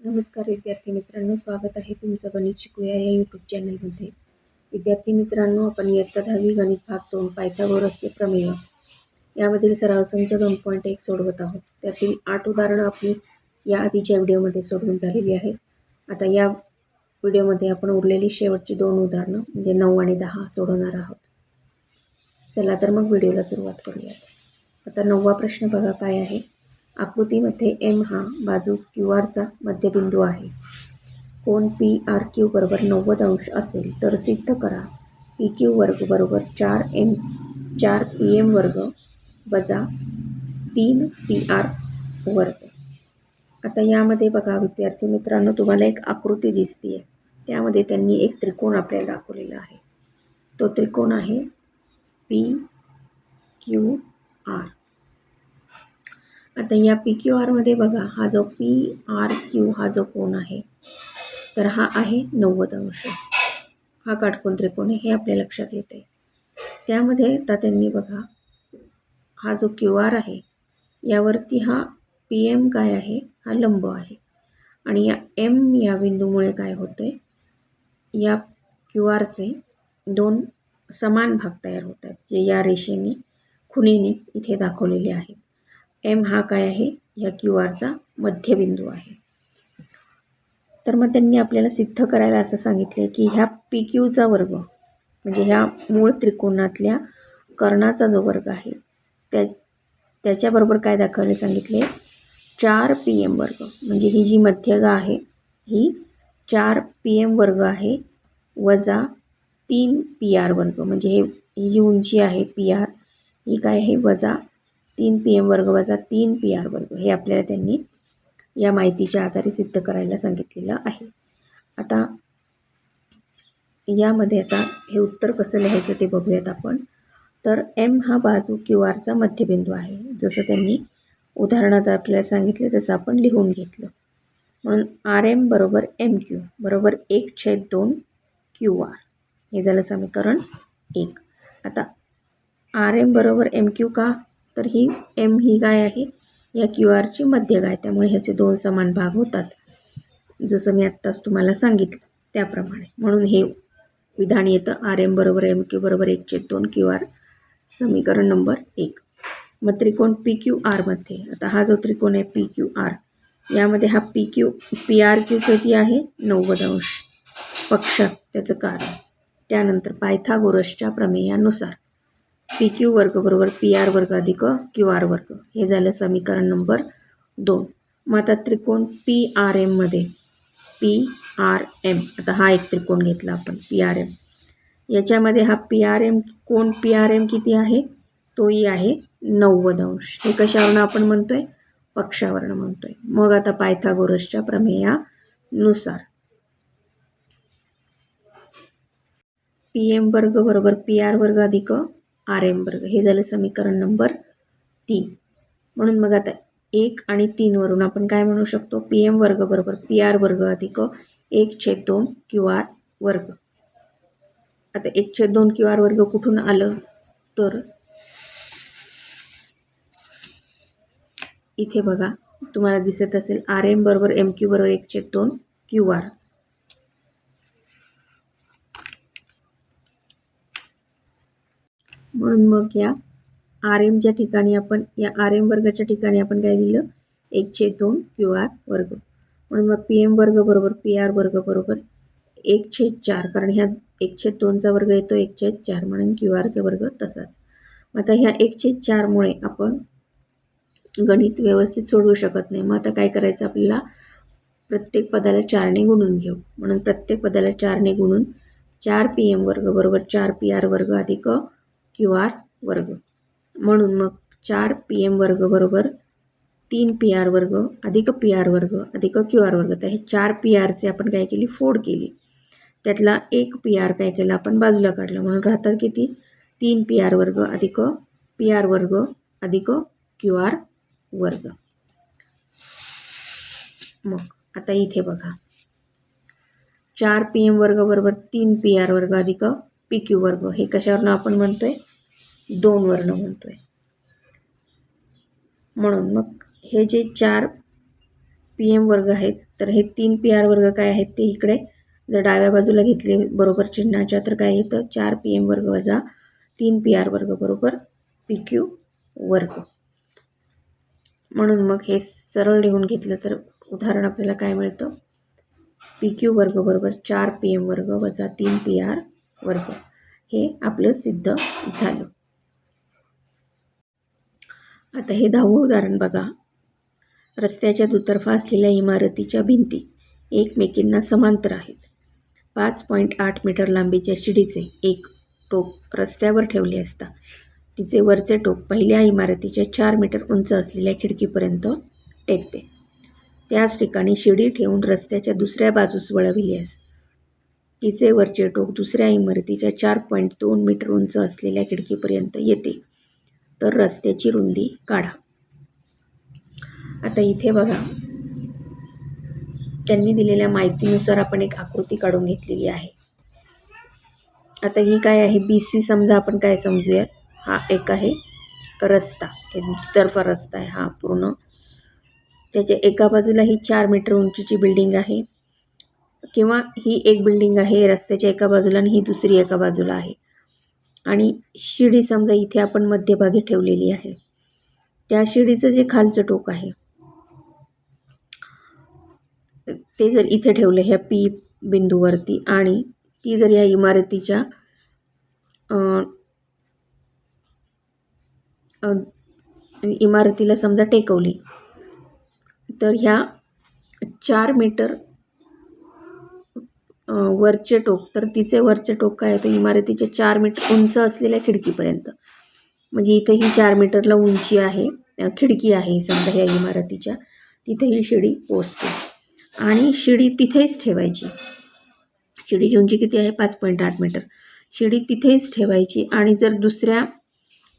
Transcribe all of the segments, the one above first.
नमस्कार विद्यार्थी मित्रांनो स्वागत आहे तुमचं गणित शिकूया या यूट्यूब चॅनलमध्ये विद्यार्थी मित्रांनो आपण इयत्ता दहावी गणित भाग दोन पायथागोरसचे प्रमेय. यामधील सराव संच दोन पॉईंट एक सोडवत आहोत. त्यातील आठ उदाहरणं आपली या आधीच्या व्हिडिओमध्ये सोडवून झालेली आहेत. आता या व्हिडिओमध्ये आपण उरलेली शेवटची दोन उदाहरणं म्हणजे नऊ आणि दहा सोडवणार आहोत. चला तर मग व्हिडिओला सुरुवात करूयात. आता नववा प्रश्न बघा काय आहे? आकृतीमध्ये एम हा बाजू क्यू आरचा मध्यबिंदू आहे. कोण पी आर क्यू बरोबर नव्वद अंश असेल तर सिद्ध करा. पी क्यू वर्ग बरोबर चार एम चार पी एम वर्ग वजा तीन पी आर वर्ग. आता यामध्ये बघा विद्यार्थी मित्रांनो तुम्हाला एक आकृती दिसते आहे त्यामध्ये त्यांनी एक त्रिकोण आपल्याला दाखवलेला आहे. तो त्रिकोण आहे पी क्यू आर आता या पी क्यू आरमध्ये बघा हा जो पी आर क्यू हा जो कोण आहे तर हा आहे नव्वद अंश. हा काटकोन त्रिकोण आहे हे आपल्या लक्षात येते. त्यामध्ये आता त्यांनी बघा हा जो क्यू आर आहे यावरती हा पी एम काय आहे हा लंब आहे. आणि या एम या बिंदूमुळे काय होतं आहे या क्यू आरचे दोन समान भाग तयार होत आहेत जे या रेषेने खुणेने इथे दाखवलेले आहेत. एम हा काय आहे? या क्यू आरचा मध्यबिंदू आहे. तर मग त्यांनी आपल्याला सिद्ध करायला असं सांगितलं की ह्या पी क्यूचा वर्ग म्हणजे ह्या मूळ त्रिकोणातल्या कर्णाचा जो वर्ग आहे त्या त्याच्याबरोबर काय दाखवायला सांगितले? चार पी एम वर्ग. म्हणजे ही जी मध्यगा आहे ही चार पी एम वर्ग आहे वजा तीन पी आर वर्ग. म्हणजे हे ही जी उंची आहे पी आर ही काय आहे? वजा तीन पी एम वर्ग वजा तीन पी आर वर्ग हे आपल्याला त्यांनी या माहितीच्या आधारे सिद्ध करायला सांगितलेलं आहे. आता यामध्ये आता हे उत्तर कसं लिहायचं ते बघूयात आपण. तर एम हा बाजू क्यू आरचा मध्यबिंदू आहे. जसं त्यांनी उदाहरणात आपल्याला सांगितलं तसं आपण लिहून घेतलं. म्हणून आर एम बरोबर एम क्यू बरोबर एक छेद दोन क्यू आर हे झालं समीकरण एक. आता आर एम बरोबर एम क्यू का? तर ही एम ही गाय आहे. या क्यू आरची मध्य गाय. त्यामुळे ह्याचे दोन समान भाग होतात. जसं मी आत्ताच तुम्हाला सांगितलं त्याप्रमाणे. म्हणून हे विधान येतं आर एम बरोबर एम क्यू बरोबर एकचे दोन क्यू आर समीकरण नंबर एक. मग त्रिकोण पी क्यू आरमध्ये आता हा जो त्रिकोण आहे पी क्यू आर यामध्ये हा P Q P R Q किती आहे नव्वद अंश पक्ष. त्याचं कारण. त्यानंतर पायथागोरसच्या प्रमेयानुसार. पी क्यू वर्ग बरोबर पी आर वर्ग अधिक क्यू आर वर्ग. हे झालं समीकरण नंबर दोन. मग आता त्रिकोण पी आर एममध्ये पी आर एम आता हा एक त्रिकोण घेतला आपण पी आर एम याच्यामध्ये हा पी आर एम कोण? पी आर एम किती आहे? तोही आहे नव्वद अंश हे कशावरनं आपण म्हणतो आहे पक्षावरनं म्हणतो आहे मग आता पायथागोरसच्या प्रमेयानुसार. पी एम वर्ग बरोबर पी आर वर्ग अधिक आर एम वर्ग. हे झालं समीकरण नंबर तीन. म्हणून मग आता एक आणि तीनवरून आपण काय म्हणू शकतो? पी एम वर्ग बरोबर पी आर वर्ग अधिक एक छेद दोन क्यू आर वर्ग. आता एक छेद दोन क्यू आर वर्ग कुठून आलं? तर इथे बघा तुम्हाला दिसत असेल आर एम बरोबर एम क्यू बरोबर एक छेद दोन क्यू आर. म्हणून मग या आर एमच्या ठिकाणी आपण या आर एम वर्गाच्या ठिकाणी आपण काय लिहिलं? एकशे दोन क्यू आर वर्ग. म्हणून मग पी एम वर्ग बरोबर पी आर वर्ग बरोबर एक चार कारण ह्या एकशे दोनचा वर्ग येतो एकशे चार म्हणून क्यू आरचा वर्ग तसाच. आता ह्या एक चारमुळे आपण गणित व्यवस्थित सोडवू शकत नाही. मग आता काय करायचं आपल्याला? प्रत्येक पदाला चारने गुणून घेऊ. म्हणून प्रत्येक पदाला चारने गुणून चार पी एम वर्ग बरोबर चार पी आर वर्ग अधिक क्यू आर वर्ग. म्हणून मग चार पी एम वर्ग बरोबर तीन पी आर वर्ग अधिक पी आर वर्ग अधिक क्यू आर वर्ग. तर हे चार पी आरचे आपण काय केली? फोड केली. त्यातला एक पी आर काय केला? आपण बाजूला काढलं. म्हणून राहतात किती? तीन पी आर वर्ग अधिक पी आर वर्ग अधिक क्यू आर वर्ग. मग आता इथे बघा. चार पी एम वर्ग बरोबर तीन पी आर वर्ग अधिक पी क्यू वर्ग. हे कशावरनं आपण म्हणतोय? दोन वर्ण म्हणतोय. म्हणून मग हे जे चार पी एम वर्ग आहेत तर हे तीन पी आर वर्ग काय आहेत ते इकडे जर डाव्या बाजूला घेतले बरोबर चिन्हाच्या तर काय येतं? चार पी एम वर्ग वजा तीन पी आर वर्ग बरोबर पी क्यू वर्ग. म्हणून मग हे सरळ लिहून घेतलं तर उदाहरण आपल्याला काय मिळतं? पी क्यू वर्ग बरोबर चार पी एम वर्ग वजा तीन पी आर वर्ग. हे आपलं सिद्ध झालं. आता हे दहावं उदाहरण बघा. रस्त्याच्या दुतर्फा असलेल्या इमारतीच्या भिंती एकमेकींना समांतर आहेत. पाच पॉईंट आठ मीटर लांबीच्या शिडीचे एक टोक रस्त्यावर ठेवले असता. तिचे वरचे टोक पहिल्या इमारतीच्या चार मीटर उंच असलेल्या खिडकीपर्यंत टेकते. त्याच ठिकाणी शिडी ठेवून रस्त्याच्या दुसऱ्या बाजूस वळविली असते. तिचे वरचे टोक दुसऱ्या इमारतीच्या चार पॉईंट दोन मीटर उंच असलेल्या खिडकीपर्यंत येते. तर रस्त्याची रुंदी काढा. आता इथे बघा. त्यांनी दिलेल्या माहितीनुसार आपण एक आकृती काढून घेतलेली आहे. आता ही काय आहे? बी सी समजा आपण काय समजूयात? हा एक आहे रस्ता. तर्फा दुतर्फा रस्ता आहे हा पूर्ण. त्याच्या एका बाजूला ही चार मीटर उंचीची बिल्डिंग आहे. किंवा ही एक बिल्डिंग आहे रस्त्याच्या एका बाजूला आणि ही दुसरी एका बाजूला आहे. आणि शिडी समजा इथे आपण मध्यभागी ठेवलेली आहे. त्या शिडीचं जे खालचं टोक आहे ते जर इथे ठेवलं ह्या पी बिंदूवरती आणि ती जर या इमारतीच्या इमारतीला समजा टेकवली तर ह्या चार मीटर वरचे टोक तर तिचे वरचे टोक काय तर इमारतीचे चार मीटर उंच असलेल्या खिडकीपर्यंत. म्हणजे इथे ही चार मीटरला उंची आहे खिडकी आहे समजा या इमारतीच्या. तिथे ही शिडी पोचते. आणि शिडी तिथेच ठेवायची. शिडीची उंची किती आहे? पाच पॉईंट आठ मीटर. शिडी तिथेच ठेवायची आणि जर दुसऱ्या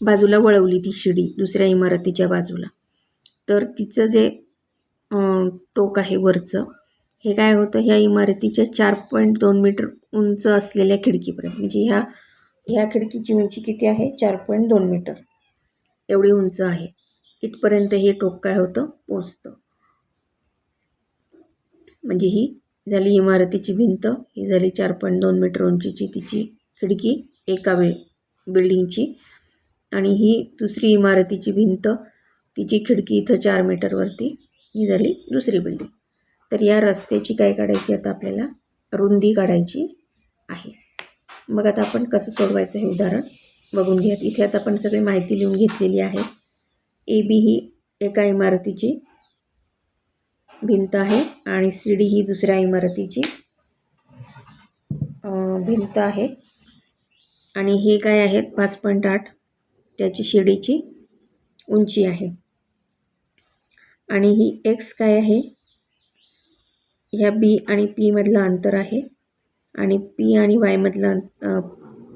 बाजूला वळवली ती शिडी दुसऱ्या इमारतीच्या बाजूला तर तिचं जे टोक आहे वरचं हे काय होतं? ह्या इमारतीच्या चार पॉईंट दोन मीटर उंच असलेल्या खिडकीपर्यंत म्हणजे ह्या ह्या खिडकीची उंची किती आहे? चार पॉईंट दोन मीटर एवढी उंच आहे. इथपर्यंत हे टोक काय होतं? पोचतं. म्हणजे ही झाली इमारतीची भिंत. ही झाली चार पॉईंट दोन मीटर उंचीची तिची खिडकी एका बि बिल्डिंगची आणि ही दुसरी इमारतीची भिंत तिची खिडकी इथं चार मीटरवरती ही झाली दुसरी बिल्डिंग तर या रस्त्याची काय काढायची आता आपल्याला? रुंदी काढायची आहे. मग आता आपण कसं सोडवायचं हे उदाहरण बघून घ्या इथे आता आपण सगळी माहिती लिहून घेतलेली आहे. ए बी ही एका इमारतीची भिंत आहे आणि सी डी ही दुसऱ्या इमारतीची भिंत आहे. आणि हे काय आहेत? पाच पॉईंट आठ. त्याची शिडीची उंची आहे. आणि ही एक्स काय आहे? ह्या बी आणि पीमधलं अंतर आहे. आणि पी आणि वायमधलं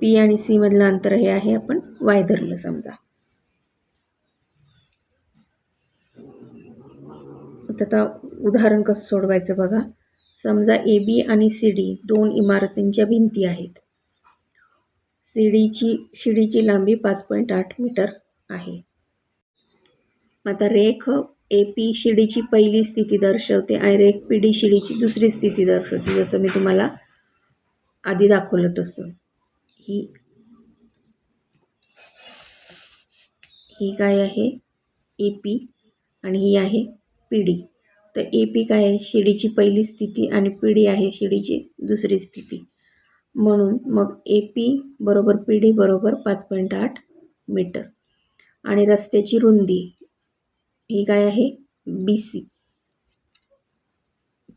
पी आणि सीमधलं अंतर हे आहे आपण वाय धरलं समजा. आता उदाहरण कसं सोडवायचं बघा. समजा ए बी आणि सी डी दोन इमारतींच्या भिंती आहेत. सी डीची शिडीची लांबी पाच पॉईंट आठ मीटर आहे. आता रेख ए पी शिडीची पहिली स्थिती दर्शवते आणि रेख पी डी शिडीची दुसरी स्थिती दर्शवते जसं मी तुम्हाला आधी दाखवलं तसं. ही ही काय आहे? ए पी आणि ही आहे पी डी तर ए पी काय आहे? शिडीची पहिली स्थिती आणि पी डी आहे शिडीची दुसरी स्थिती. म्हणून मग ए पी बरोबर पी डी बरोबर पाच पॉईंट आठ मीटर. आणि रस्त्याची रुंदी. ही काय आहे? बी सी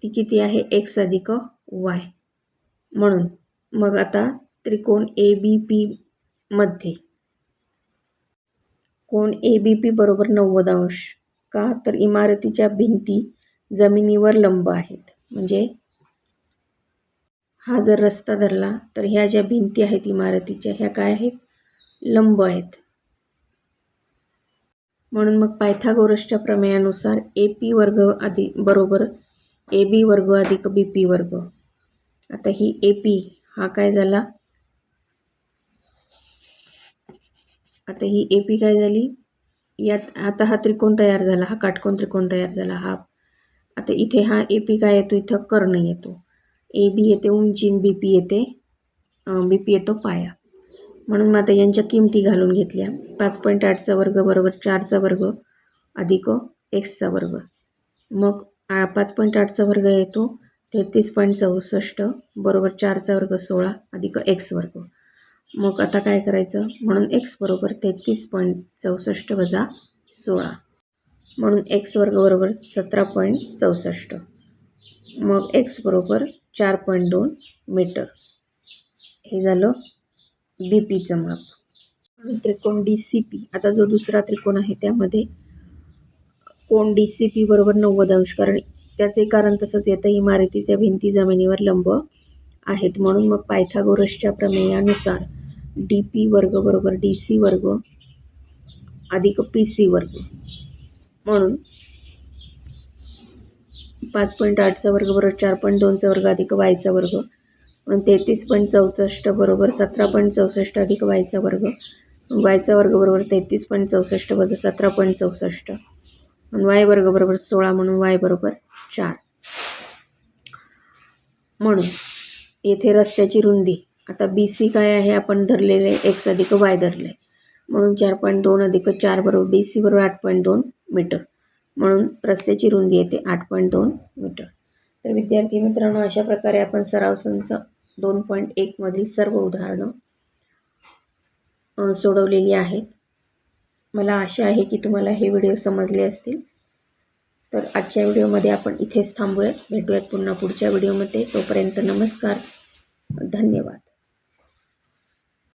ती किती आहे? एक्स अधिक वाय म्हणून मग आता त्रिकोण ए बी पीमध्ये कोण ए बी पी बरोबर नव्वद अंश. का? तर इमारतीच्या भिंती जमिनीवर लंब आहेत. म्हणजे हा जर रस्ता धरला तर ह्या ज्या भिंती आहेत इमारतीच्या ह्या काय आहेत? लंब आहेत. म्हणून मग पायथागोरसच्या प्रमेयानुसार ए पी वर्ग आधी बरोबर ए बी वर्ग अधिक बी पी वर्ग. आता ही ए पी हा काय झाला? आता ही ए पी काय झाली? यात आता हा त्रिकोण तयार झाला हा काटकोण त्रिकोण तयार झाला हा. आता इथे हा ए पी काय येतो? इथं कर्ण येतो. ए बी येते उंची बी पी येते बी पी येतो पाया. म्हणून मग आता यांच्या किमती घालून घेतल्या. पाच पॉईंट आठचा वर्ग बरोबर चारचा वर्ग अधिक एक्सचा वर्ग. मग आ पाच पॉईंट आठचा वर्ग येतो तेहतीस पॉईंट चौसष्ट बरोबर चारचा वर्ग सोळा अधिक एक्स वर्ग. मग आता काय करायचं? म्हणून एक्स बरोबर तेहतीस पॉईंट चौसष्ट वजा सोळा. म्हणून एक्स वर्ग बरोबर सतरा पॉईंट चौसष्ट. मग एक्स बरोबर चार पॉईंट दोन मीटर. हे झालं बी पीचं माप त्रिकोण डी सी पी आता जो दुसरा त्रिकोण आहे त्यामध्ये कोण डी सी पी बरोबर नव्वद अंश. कारण त्याचे कारण तसंच येतं इमारतीच्या भिंती जमिनीवर लंब आहेत. म्हणून मग पायथागोरसच्या प्रमेयानुसार डी पी वर्ग बरोबर डी सी वर्ग अधिक पी सी वर्ग. म्हणून पाच पॉईंट आठचा वर्ग बरोबर चार पॉईंट दोनचा वर्ग अधिक वायचा वर्ग. म्हणून तेहतीस पॉईंट चौसष्ट बरोबर सतरा पॉईंट चौसष्ट अधिक वायचा वर्ग. वायचा वर्ग बरोबर तेहतीस पॉईंट चौसष्ट वजा सतरा पॉईंट चौसष्ट. म्हणून वाय वर्ग बरोबर सोळा म्हणून वाय बरोबर चार. म्हणून येथे रस्त्याची रुंदी. आता बी सी काय आहे? आपण धरलेले एक्स अधिक वाय धरले. म्हणून चार पॉईंट दोन अधिक चार बरोबर बी सी बरोबर आठ पॉईंट दोन मीटर. म्हणून रस्त्याची रुंदी येते आठ पॉईंट दोन मीटर. तर विद्यार्थी मित्रांनो अशा प्रकारे आपण सराव संच दोन पॉईंट एकमधील सर्व उदाहरणं सोडवलेली आहेत. मला आशा आहे की तुम्हाला हे व्हिडिओ समजले असतील. तर आजच्या व्हिडिओमध्ये आपण इथेच थांबूयात. भेटूयात पुन्हा पुढच्या व्हिडिओमध्ये. तोपर्यंत नमस्कार. धन्यवाद.